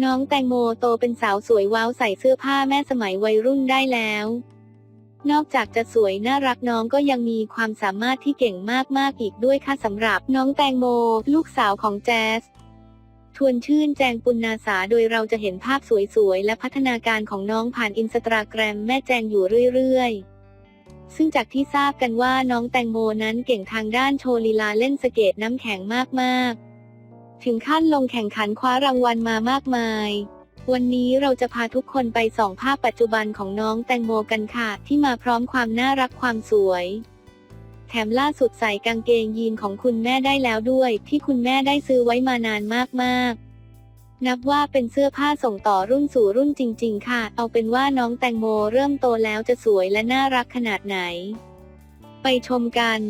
น้องแตงโมโตเป็นสาวสวยว้าวใส่เสื้อผ้าแม่สมัยวัยรุ่นได้แล้ว นอกจากจะสวยน่ารักน้องก็ยังมีความสามารถที่เก่งมากๆอีกด้วยค่ะสำหรับน้องแตงโม ลูกสาวของแจ๊สทวนชื่นแจงปุณนาสาโดยเราจะเห็นภาพสวยๆ และพัฒนาการของน้องผ่านอินสตาแกรมแม่แจงอยู่เรื่อยๆ ซึ่งจากที่ทราบกันว่าน้องแตงโมนั้นเก่งทางด้านโชว์ลีลาเล่นสเกตน้ำแข็งมากๆ ถึงขั้นลงแข่งขันคว้ารางวัลมามากมาย วันนี้เราจะพาทุกคนไปส่องภาพปัจจุบันของน้องแตงโมกันค่ะ ที่มาพร้อมความน่ารักความสวย แถมล่าสุดใส่กางเกงยีนของคุณแม่ได้แล้วด้วย ที่คุณแม่ได้ซื้อไว้มานานมากๆนับว่าเป็นเสื้อผ้าส่งต่อรุ่นสู่รุ่นจริง ๆ ค่ะ เอาเป็นว่าน้องแตงโมเริ่มโตแล้วจะสวยและน่ารักขนาดไหน ไปชมกัน